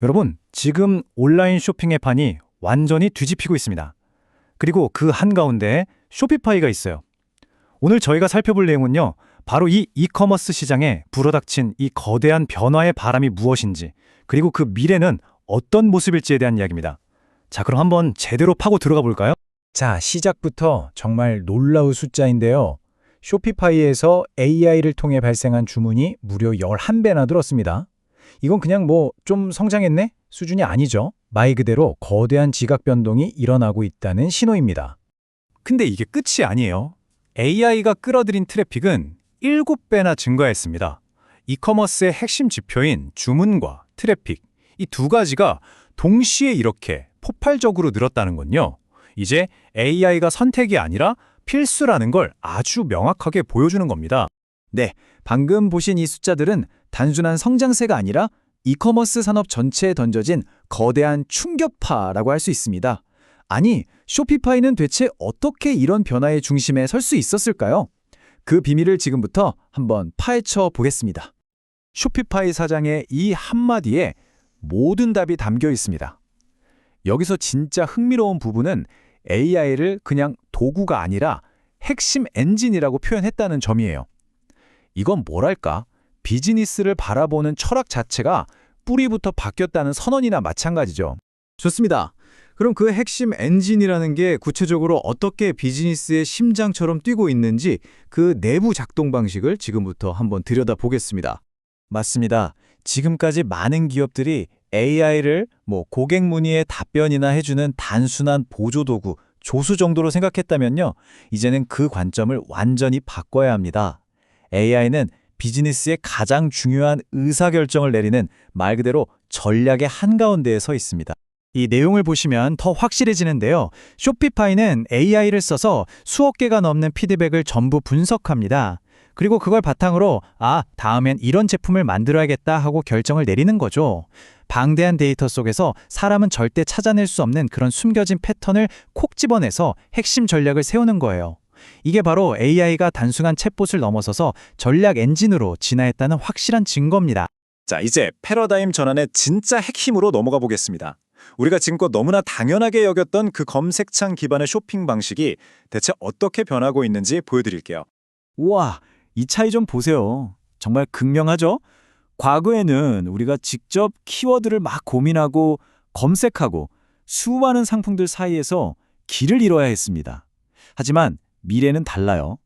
여러분, 지금 온라인 쇼핑의 판이 완전히 뒤집히고 있습니다. 그리고 그 한가운데 쇼피파이가 있어요. 오늘 저희가 살펴볼 내용은요. 바로 이 이커머스 시장에 불어닥친 이 거대한 변화의 바람이 무엇인지, 그리고 그 미래는 어떤 모습일지에 대한 이야기입니다. 자, 그럼 한번 제대로 파고 들어가 볼까요? 자, 시작부터 정말 놀라운 숫자인데요. 쇼피파이에서 AI를 통해 발생한 주문이 무려 11배나 늘었습니다. 이건 그냥 뭐 좀 성장했네? 수준이 아니죠. 말 그대로 거대한 지각 변동이 일어나고 있다는 신호입니다. 근데 이게 끝이 아니에요. AI가 끌어들인 트래픽은 7배나 증가했습니다. 이커머스의 핵심 지표인 주문과 트래픽, 이 두 가지가 동시에 이렇게 폭발적으로 늘었다는 건요. 이제 AI가 선택이 아니라 필수라는 걸 아주 명확하게 보여주는 겁니다. 네, 방금 보신 이 숫자들은 단순한 성장세가 아니라 이커머스 산업 전체에 던져진 거대한 충격파라고 할 수 있습니다. 아니, 쇼피파이는 대체 어떻게 이런 변화의 중심에 설 수 있었을까요? 그 비밀을 지금부터 한번 파헤쳐 보겠습니다. 쇼피파이 사장의 이 한마디에 모든 답이 담겨 있습니다. 여기서 진짜 흥미로운 부분은 AI를 그냥 도구가 아니라 핵심 엔진이라고 표현했다는 점이에요. 이건 뭐랄까? 비즈니스를 바라보는 철학 자체가 뿌리부터 바뀌었다는 선언이나 마찬가지죠. 좋습니다. 그럼 그 핵심 엔진이라는 게 구체적으로 어떻게 비즈니스의 심장처럼 뛰고 있는지 그 내부 작동 방식을 지금부터 한번 들여다보겠습니다. 맞습니다. 지금까지 많은 기업들이 AI를 뭐 고객 문의에 답변이나 해주는 단순한 보조도구, 조수 정도로 생각했다면요. 이제는 그 관점을 완전히 바꿔야 합니다. AI는 비즈니스의 가장 중요한 의사결정을 내리는 말 그대로 전략의 한가운데에 서 있습니다. 이 내용을 보시면 더 확실해지는데요. 쇼피파이는 AI를 써서 수억 개가 넘는 피드백을 전부 분석합니다. 그리고 그걸 바탕으로 아, 다음엔 이런 제품을 만들어야겠다 하고 결정을 내리는 거죠. 방대한 데이터 속에서 사람은 절대 찾아낼 수 없는 그런 숨겨진 패턴을 콕 집어내서 핵심 전략을 세우는 거예요. 이게 바로 AI가 단순한 챗봇을 넘어서서 전략 엔진으로 진화했다는 확실한 증거입니다. 자, 이제 패러다임 전환의 진짜 핵심으로 넘어가 보겠습니다. 우리가 지금껏 너무나 당연하게 여겼던 그 검색창 기반의 쇼핑 방식이 대체 어떻게 변하고 있는지 보여드릴게요. 우와, 이 차이 좀 보세요. 정말 극명하죠? 과거에는 우리가 직접 키워드를 막 고민하고 검색하고 수많은 상품들 사이에서 길을 잃어야 했습니다. 하지만 미래는 달라요.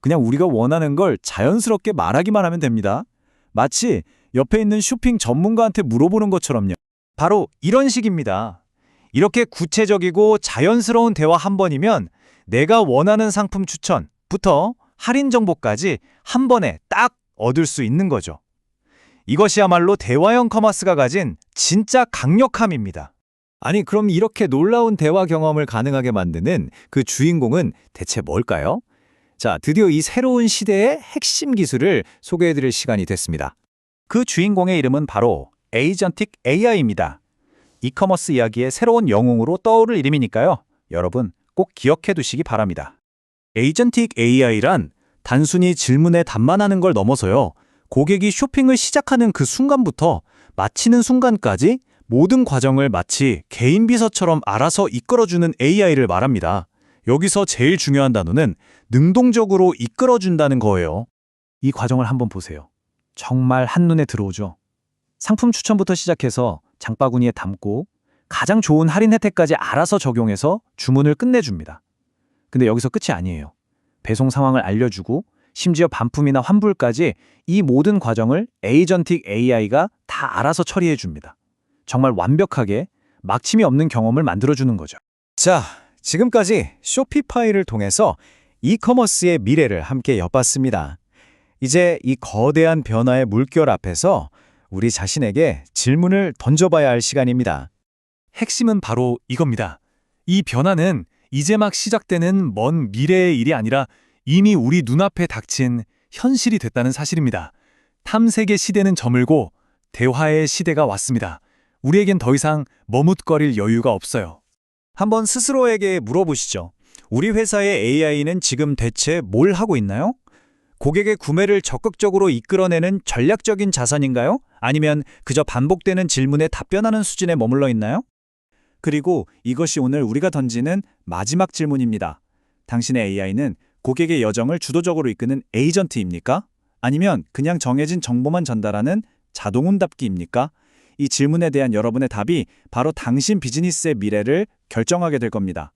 그냥 우리가 원하는 걸 자연스럽게 말하기만 하면 됩니다. 마치 옆에 있는 쇼핑 전문가한테 물어보는 것처럼요. 바로 이런 식입니다. 이렇게 구체적이고 자연스러운 대화 한 번이면 내가 원하는 상품 추천부터 할인 정보까지 한 번에 딱 얻을 수 있는 거죠. 이것이야말로 대화형 커머스가 가진 진짜 강력함입니다. 아니, 그럼 이렇게 놀라운 대화 경험을 가능하게 만드는 그 주인공은 대체 뭘까요? 자, 드디어 이 새로운 시대의 핵심 기술을 소개해드릴 시간이 됐습니다. 그 주인공의 이름은 바로 에이전틱 AI입니다. 이커머스 이야기의 새로운 영웅으로 떠오를 이름이니까요. 여러분 꼭 기억해 두시기 바랍니다. 에이전틱 AI란 단순히 질문에 답만하는 걸 넘어서요. 고객이 쇼핑을 시작하는 그 순간부터 마치는 순간까지 모든 과정을 마치 개인 비서처럼 알아서 이끌어주는 AI를 말합니다. 여기서 제일 중요한 단어는 능동적으로 이끌어준다는 거예요. 이 과정을 한번 보세요. 정말 한눈에 들어오죠. 상품 추천부터 시작해서 장바구니에 담고 가장 좋은 할인 혜택까지 알아서 적용해서 주문을 끝내줍니다. 근데 여기서 끝이 아니에요. 배송 상황을 알려주고 심지어 반품이나 환불까지 이 모든 과정을 에이전틱 AI가 다 알아서 처리해 줍니다. 정말 완벽하게 막힘이 없는 경험을 만들어주는 거죠. 자, 지금까지 쇼피파이를 통해서 이커머스의 미래를 함께 엿봤습니다. 이제 이 거대한 변화의 물결 앞에서 우리 자신에게 질문을 던져봐야 할 시간입니다. 핵심은 바로 이겁니다. 이 변화는 이제 막 시작되는 먼 미래의 일이 아니라 이미 우리 눈앞에 닥친 현실이 됐다는 사실입니다. 탐색의 시대는 저물고 대화의 시대가 왔습니다. 우리에겐 더 이상 머뭇거릴 여유가 없어요. 한번 스스로에게 물어보시죠. 우리 회사의 AI는 지금 대체 뭘 하고 있나요? 고객의 구매를 적극적으로 이끌어내는 전략적인 자산인가요? 아니면 그저 반복되는 질문에 답변하는 수준에 머물러 있나요? 그리고 이것이 오늘 우리가 던지는 마지막 질문입니다. 당신의 AI는 고객의 여정을 주도적으로 이끄는 에이전트입니까? 아니면 그냥 정해진 정보만 전달하는 자동응답기입니까? 이 질문에 대한 여러분의 답이 바로 당신 비즈니스의 미래를 결정하게 될 겁니다.